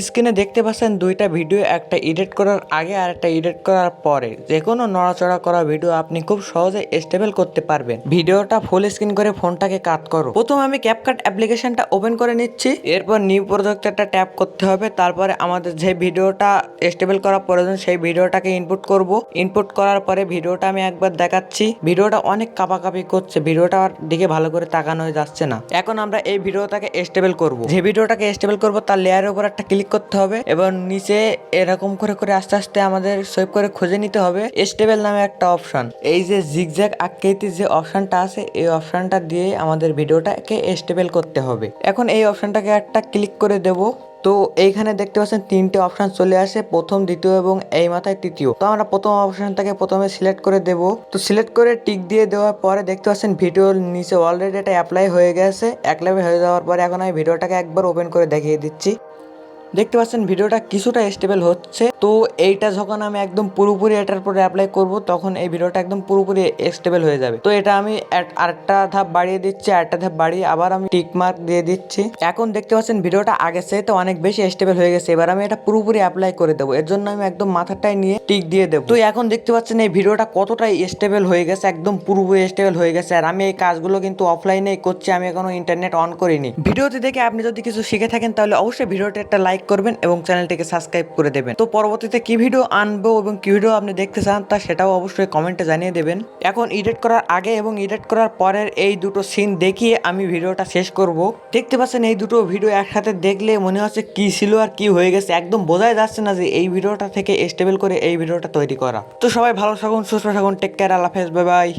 স্ক্রিনে দেখতে পাচ্ছেন দুইটা ভিডিও, একটা এডিট করার আগে আর একটা এডিট করার পরে। যে কোনো নড়াচড়া করা ভিডিও আপনি খুব সহজে স্টেবল করতে পারবেন। ভিডিওটা ফুল স্ক্রিন করে ফোনটাকে কাট করো। প্রথম আমি ক্যাপকাট অ্যাপ্লিকেশনটা ওপেন করে নিচ্ছি। এরপর নিউ প্রজেক্টরটা ট্যাপ করতে হবে। তারপরে আমাদের যে ভিডিওটা স্টেবল করা প্রয়োজন, সেই ভিডিওটাকে ইনপুট করব। ইনপুট করার পরে ভিডিওটা আমি একবার দেখাচ্ছি। ভিডিওটা অনেক কাপাকাপি করছে। ভিডিওটার দিকে ভালো করে তাকানো যাচ্ছে না। এখন আমরা এই ভিডিওটাকে স্টেবল করব। যে ভিডিওটাকে স্টেবল করব, তার লেয়ারের উপর একটা ক্লিক করতে হবে এবং নিচে এরকম করে করে আস্তে আস্তে আমাদের সেভ করে খুঁজে নিতে হবে। স্টেবল নামে একটা অপশন এই যে জিগজ্যাগ আকৃতির যে অপশনটা আছে, এই অপশনটা দিয়ে আমাদের ভিডিওটাকে স্টেবল করতে হবে। এখন এই অপশনটাকে একটা ক্লিক করে দেব। তো এইখানে দেখতে পাচ্ছেন তিনটে অপশন চলে আসে, প্রথম, দ্বিতীয় এবং এই মাথায় তৃতীয়। তো আমরা প্রথম অপশনটাকে প্রথমে সিলেক্ট করে দেব। তো সিলেক্ট করে টিক দিয়ে দেওয়ার পরে দেখতে পাচ্ছেন ভিডিওর নিচে অলরেডি এটা অ্যাপ্লাই হয়ে গেছে। অ্যাপ্লাই হয়ে যাওয়ার পরে এখন আমি ভিডিওটাকে একবার ওপেন করে দেখিয়ে দিচ্ছি। দেখতে পাচ্ছেন, ভিডিওটা কিছুটা স্টেবল হচ্ছে। তো এইটা যখন আমি একদম পুরোপুরি এটার উপরে অ্যাপ্লাই করব, তখন এই ভিডিওটা একদম পুরোপুরি স্টেবল হয়ে যাবে। তো এটা আমি আরেকটা ধাপ বাড়িয়ে দিচ্ছি, আরেকটা ধাপ বাড়িয়ে আবার আমি টিক মার্ক দিয়ে দিচ্ছি। এখন দেখতে পাচ্ছেন, ভিডিওটা আগের চাইতে অনেক বেশি স্টেবল হয়ে গেছে, এবার আমি এটা পুরোপুরি অ্যাপ্লাই করে দেবো। এর জন্য আমি একদম মাথাটাই নিয়ে টিক দিয়ে দেবো। তো এখন দেখতে পাচ্ছেন, এই ভিডিওটা কতটাই স্টেবল হয়ে গেছে, একদম পুরোপুরি স্টেবল হয়ে গেছে। আর আমি এই কাজগুলো কিন্তু অফলাইনেই করছি, আমি এখনও ইন্টারনেট অন করিনি। ভিডিওটি দেখে আপনি যদি কিছু শিখে থাকেন, তাহলে অবশ্যই ভিডিওটা একটা লাইক করবেন এবং চ্যানেলটিকে সাবস্ক্রাইব করে দেবেন। তো পরবর্তীতে কি ভিডিও আনব এবং কি ভিডিও আপনি দেখতে চান তা সেটাও অবশ্যই কমেন্টে জানিয়ে দেবেন। এখন এডিট করার আগে এবং এডিট করার পরের এই দুটো সিন দেখিয়ে আমি ভিডিওটা শেষ করব। দেখতে পাচ্ছেন এই দুটো ভিডিও একসাথে দেখলে মনে হচ্ছে কি ছিল আর কি হয়ে গেছে। একদম বোঝাই যাচ্ছে না যে এই ভিডিওটা থেকে স্টেবল করে এই ভিডিওটা তৈরি করা। তো সবাই ভালো থাকুন, সুস্থ থাকুন টেক কেয়ার আল্লাহ হাফেজ বাই বাই